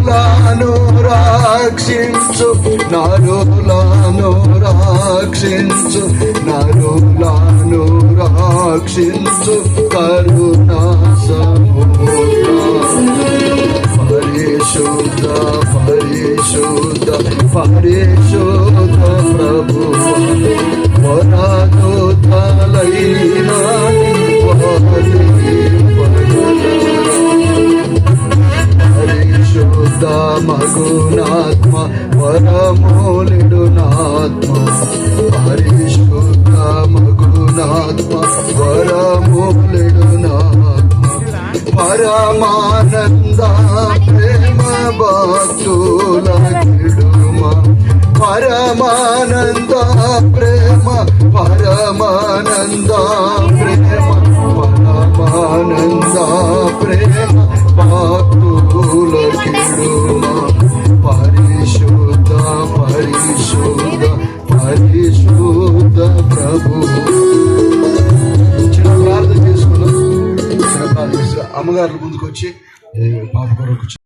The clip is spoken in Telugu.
నరులను రక్షించు నరులను రక్షించు నరులను రక్షించు కరుణా పరిశుద్ధ పరిశుద్ధ పరిశుద్ధ మగునాత్మ వరమూలిడు నాత్మ పరిశుద్ధ మగునాత్మ వరమూలిడు నాత్మ పరమానంద ప్రేమ భక్తుల పరమానంద ప్రేమ పరిశుద్ధ ప్రభు. చిన్న ప్రార్థన అమ్మగారు ముందుకు వచ్చి పాప కొరకు